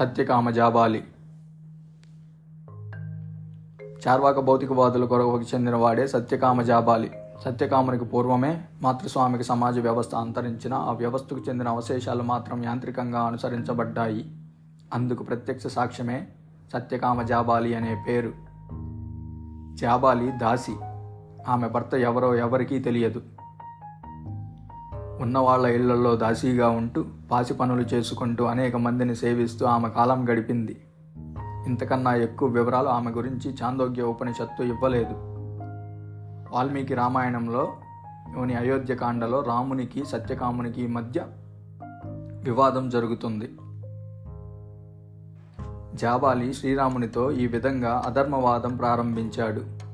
సత్యకామ జాబాలి చార్వాక భౌతికవాదుల కొరకు చెందినవాడే సత్యకామ జాబాలి సత్యకామునికి పూర్వమే మాతృస్వామిక సమాజ వ్యవస్థ అంతరించిన ఆ వ్యవస్థకు చెందిన అవశేషాలు మాత్రం యాంత్రికంగా అనుసరించబడ్డాయి. అందుకు ప్రత్యక్ష సాక్ష్యమే సత్యకామ జాబాలి అనే పేరు. జాబాలి దాసి. ఆమె భర్త ఎవరో ఎవరికీ తెలియదు. ఉన్నవాళ్ళ ఇళ్ళలో దాసీగా ఉంటూ పాసి పనులు చేసుకుంటూ అనేక మందిని సేవిస్తూ ఆమె కాలం గడిపింది. ఇంతకన్నా ఎక్కువ వివరాలు ఆమె గురించి చాందోగ్య ఉపనిషత్తు ఇవ్వలేదు. వాల్మీకి రామాయణంలో లోని అయోధ్యకాండలో రామునికి సత్యకామునికి మధ్య వివాదం జరుగుతుంది. జాబాలి శ్రీరామునితో ఈ విధంగా అధర్మవాదం ప్రారంభించాడు.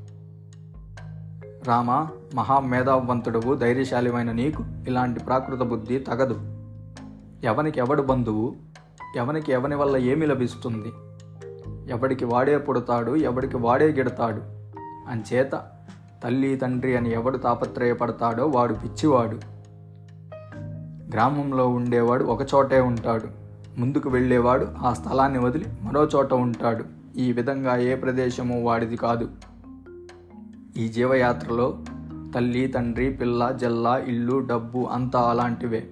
రామ మహామేధావంతుడవు ధైర్యశాలివైన నీకు ఇలాంటి ప్రాకృత బుద్ధి తగదు. ఎవనికి ఎవడు బంధువు ఎవనికి ఎవని వల్ల ఏమి లభిస్తుంది? ఎవడికి వాడే పుడతాడు ఎవడికి వాడే గిడతాడు. అంచేత తల్లి తండ్రి అని ఎవడు తాపత్రయపడతాడో వాడు పిచ్చివాడు. గ్రామంలో ఉండేవాడు ఒక చోటే ఉంటాడు. ముందుకు వెళ్ళేవాడు ఆ స్థలాన్ని వదిలి మరో చోట ఉంటాడు. ఈ విధంగా ఏ ప్రదేశము వాడిది కాదు. ఈ జీవయాత్రలో తల్లి తండ్రి పిల్ల జల్ల ఇల్లు డబ్బు అంతా అలాంటివే.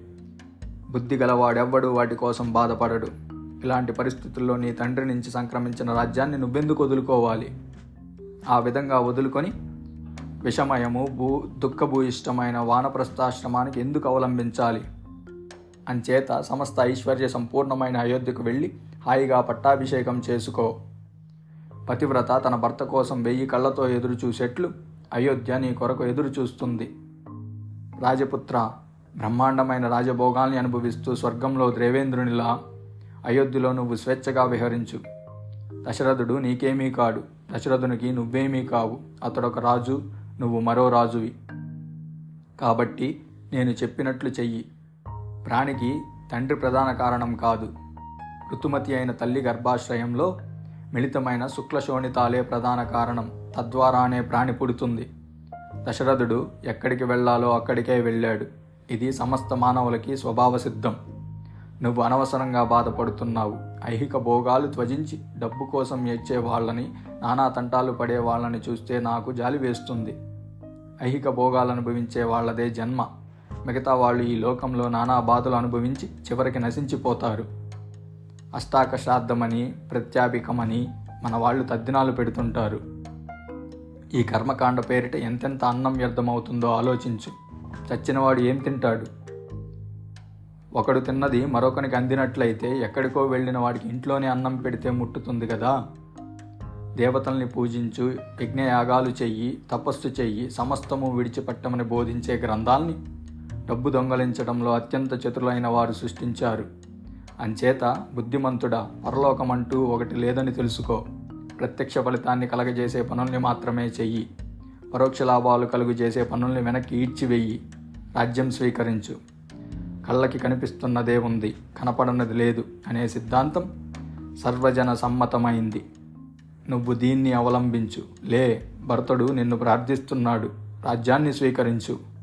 బుద్ధి గలవాడెవ్వడు వాటి కోసం బాధపడడు. ఇలాంటి పరిస్థితుల్లో నీ తండ్రి నుంచి సంక్రమించిన రాజ్యాన్ని నువ్వెందుకు వదులుకోవాలి? ఆ విధంగా వదులుకొని విషమయము భూ దుఃఖభూయిష్టమైన వానప్రస్థాశ్రమానికి ఎందుకు అవలంబించాలి? అంచేత సమస్త ఐశ్వర్య సంపూర్ణమైన అయోధ్యకు వెళ్ళి హాయిగా పట్టాభిషేకం చేసుకో. పతివ్రత తన భర్త కోసం వెయ్యి కళ్ళతో ఎదురు చూసేట్లు అయోధ్య నీ కొరకు ఎదురు చూస్తుంది రాజపుత్ర బ్రహ్మాండమైన రాజభోగాల్ని అనుభవిస్తూ స్వర్గంలో దేవేంద్రునిలా అయోధ్యలో నువ్వు స్వేచ్ఛగా విహరించు. దశరథుడు నీకేమీ కాడు దశరథునికి నువ్వేమీ కావు అతడొక రాజు నువ్వు మరో రాజువి. కాబట్టి నేను చెప్పినట్లు చెయ్యి. ప్రాణికి తండ్రి ప్రధాన కారణం కాదు. ఋతుమతి అయిన తల్లి గర్భాశ్రయంలో మిళితమైన శుక్లశోణితాలే ప్రధాన కారణం తద్వారానే ప్రాణి పుడుతుంది. దశరథుడు ఎక్కడికి వెళ్ళాలో అక్కడికే వెళ్ళాడు. ఇది సమస్త మానవులకి స్వభావ సిద్ధం నువ్వు అనవసరంగా బాధపడుతున్నావు. ఐహిక భోగాలు త్వజించి డబ్బు కోసం ఏడ్చే వాళ్ళని నానా తంటాలు పడే వాళ్ళని చూస్తే నాకు జాలి వేస్తుంది. ఐహిక భోగాలు అనుభవించే వాళ్ళదే జన్మ. మిగతా వాళ్ళు ఈ లోకంలో నానా బాధలు అనుభవించి చివరికి నశించిపోతారు. అష్టాక శ్రాద్ధమని ప్రత్యాపికమని మన వాళ్ళు తద్దినాలు పెడుతుంటారు. ఈ కర్మకాండ పేరిట ఎంతెంత అన్నం వ్యర్థమవుతుందో ఆలోచించు. చచ్చినవాడు ఏం తింటాడు? ఒకడు తిన్నది మరొకనికి అందినట్లయితే ఎక్కడికో వెళ్ళిన వాడికి ఇంట్లోనే అన్నం పెడితే ముట్టుతుంది కదా? దేవతల్ని పూజించు యజ్ఞయాగాలు చెయ్యి తపస్సు చెయ్యి సమస్తము విడిచిపెట్టమని బోధించే గ్రంథాల్ని డబ్బు దొంగలించడంలో అత్యంత చతురులైన వారు సృష్టించారు. అంచేత బుద్ధిమంతుడా పరలోకమంటూ ఒకటి లేదని తెలుసుకో. ప్రత్యక్ష ఫలితాన్ని కలగజేసే పనుల్ని మాత్రమే చెయ్యి. పరోక్ష లాభాలు కలుగు చేసే పనుల్ని వెనక్కి ఈడ్చివెయ్యి రాజ్యం స్వీకరించు. కళ్ళకి కనిపిస్తున్నదే ఉంది కనపడన్నది లేదు అనే సిద్ధాంతం సర్వజన సమ్మతమైంది. నువ్వు దీన్ని అవలంబించు. లే భర్తడు నిన్ను ప్రార్థిస్తున్నాడు. రాజ్యాన్ని స్వీకరించు.